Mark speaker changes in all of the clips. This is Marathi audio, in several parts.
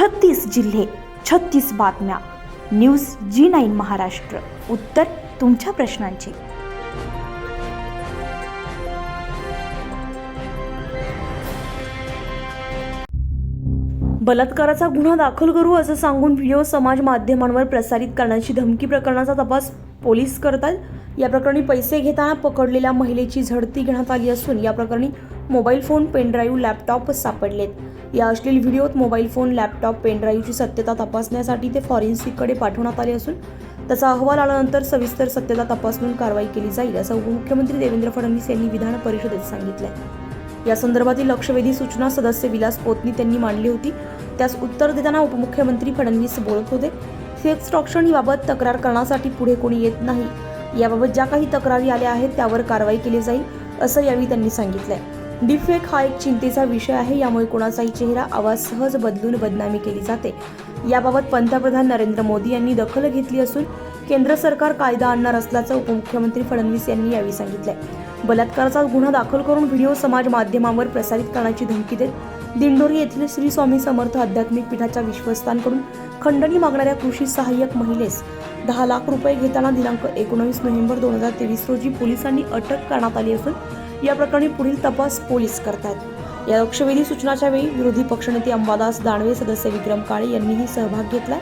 Speaker 1: छत्तीस जिल्हे छत्तीस बातम्या. News G nine Maharashtra. उत्तर तुमच्या प्रश्नांची. बलात्काराचा गुन्हा दाखल करू असं सांगून व्हिडिओ समाज माध्यमांवर प्रसारित करण्याची धमकी प्रकरणाचा तपास पोलीस करतात या प्रकरणी पैसे घेताना पकडलेल्या महिलेची झडती घेण्यात आली असून या प्रकरणी मोबाईल फोन पेनड्राईव्ह लॅपटॉप सापडलेत. या अश्लील व्हिडिओत मोबाईल फोन लॅपटॉप पेनड्राईव्हची सत्यता तपासण्यासाठी ते फॉरेन्सिककडे पाठवण्यात आले असून त्याचा अहवाल आल्यानंतर सविस्तर सत्यता तपासून कारवाई केली जाईल असं उपमुख्यमंत्री देवेंद्र फडणवीस यांनी विधान परिषदेत सांगितलंय. या संदर्भातील लक्षवेधी सूचना सदस्य विलास पोतनी त्यांनी मांडली होती. त्यास उत्तर देताना उपमुख्यमंत्री फडणवीस बोलत होते सेक्स टॉक्शनीबाबत तक्रार करण्यासाठी पुढे कोणी येत नाही. याबाबत ज्या काही तक्रारी आल्या आहेत त्यावर कारवाई केली जाईल असं यावेळी त्यांनी सांगितलंय. डिफेक हा एक चिंतेचा विषय आहे. यामुळे कोणाचाही चेहरा आवाज सहज बदलून बदनामी केली जाते. याबाबत पंतप्रधान नरेंद्र मोदी यांनी दखल घेतली असून केंद्र सरकार कायदा आणणार असल्याचं उपमुख्यमंत्री फडणवीस यांनी यावेळी सांगितलंय. बलात्काराचा गुन्हा दाखल करून व्हिडिओ समाज माध्यमांवर प्रसारित करण्याची धमकी देत दिंडोरी येथील श्री स्वामी समर्थ आध्यात्मिक पीठाच्या विश्वस्तांकडून खंडणी मागणाऱ्या कृषी सहाय्यक महिलेस दहा लाख रुपये घेताना दिनांक एकोणवीस नोव्हेंबर दोन हजार तेवीस रोजी पोलिसांनी अटक करण्यात आली असून या प्रकरणी पुढील तपास पोलीस करतात. या लक्षवेधी सूचनाच्या वेळी विरोधी पक्षनेते अंबादास दानवे सदस्य विक्रम काळे यांनीही सहभाग घेतला.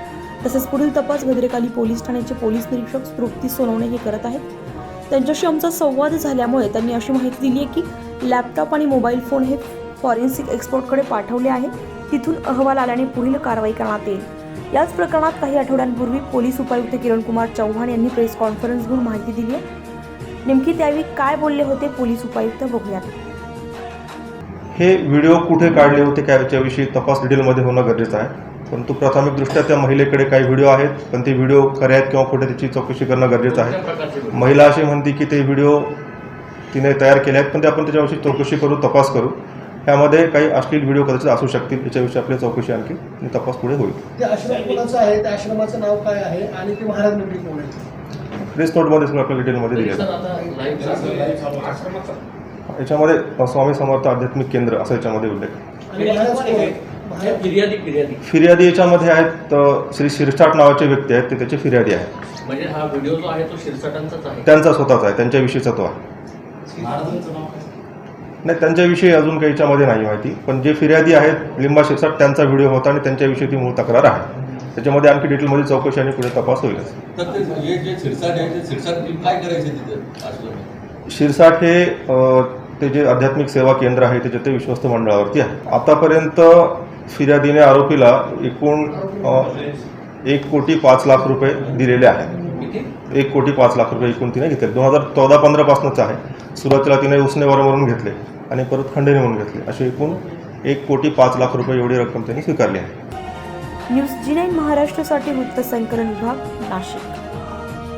Speaker 1: तसेच पुढील तपास भद्रेकाली पोलीस ठाण्याचे पोलीस निरीक्षक तृप्ती सोनवणे हे करत आहेत. त्यांच्याशी आमचा संवाद झाल्यामुळे त्यांनी अशी माहिती दिली आहे की लॅपटॉप आणि मोबाईल फोन हे फॉरेन्सिक एक्सपर्टकडे पाठवले आहे तिथून अहवाल आल्याने पुढील कारवाई करण्यात येईल. याच प्रकरणात काही आठवड्यांपूर्वी पोलीस उपायुक्त किरण कुमार चव्हाण यांनी प्रेस कॉन्फरन्स घेऊन माहिती दिली आहे. नेमकी त्यावेळी काय बोलले होते पोलीस उपायुक्त बघूयात.
Speaker 2: हे व्हिडिओ कुठे काढले होते काय याच्याविषयी तपास डिटेलमध्ये होणं गरजेचं आहे. परंतु प्राथमिकदृष्ट्या त्या महिलेकडे काही व्हिडिओ आहेत पण ते व्हिडिओ खरे आहेत किंवा खोटे त्याची चौकशी करणं गरजेचं आहे. महिला अशी म्हणते की ते व्हिडिओ तिने तयार केले आहेत पण ते आपण त्याच्याविषयी चौकशी करू तपास करू. त्यामध्ये काही अश्लील व्हिडिओ कदाचित असू शकतील याच्याविषयी आपली चौकशी आणखी आणि तपास पुढे होईल.
Speaker 3: ते आश्रम कोणाचं आहे? त्या आश्रमाचं नाव काय आहे? आणि ते महाराज नेमके कोण आहेत
Speaker 2: प्रेस नोटमध्ये सगळं आपल्या डिटेलमध्ये दिलेलं आहे याच्यामध्ये स्वामी समर्थ आध्यात्मिक केंद्र असं याच्यामध्ये उल्लेख. आहे.
Speaker 4: फिर्यादी फिर्यादी.
Speaker 2: फिर्यादी याच्यामध्ये आहेत अ, श्री शिरसाट नावाचे व्यक्ती आहेत ते त्याचे फिर्यादी आहेत
Speaker 4: म्हणजे हा व्हिडिओ जो आहे तो शिरसाटांचाच आहे.
Speaker 2: त्यांचा स्वतःचा आहे त्यांच्याविषयीचा तो आहे. नाही त्यांच्याविषयी अजून काही याच्यामध्ये नाही माहिती पण जे फिर्यादी आहेत लिंबा शिरसाट त्यांचा व्हिडिओ होता आणि त्यांच्याविषयी ती मूळ तक्रार आहे. त्याच्यामध्ये आणखी डिटेलमध्ये चौकशी आणि पुढे तपास
Speaker 5: हे जे शिरसाट
Speaker 2: हे ते जे आध्यात्मिक सेवा केंद्र आहे त्याचे ते विश्वस्त मंडळावरती आहे. आतापर्यंत फिर्यादीने आरोपीला एकूण एक कोटी पाच लाख रुपये दिलेले आहेत एक कोटी पाच लाख रुपये एकूण तिने घेतले. दोन हजार चौदा पंधरापासूनच आहे. सुरुवातीला तिने उसनेवार म्हणून घेतले आणि परत खंडणी म्हणून घेतले. असे एकूण एक कोटी पाच लाख रुपये एवढी रक्कम त्यांनी स्वीकारली आहे.
Speaker 1: न्यूज जी नाईन महाराष्ट्रासाठी वृत्तसंकलन विभाग नाशिक.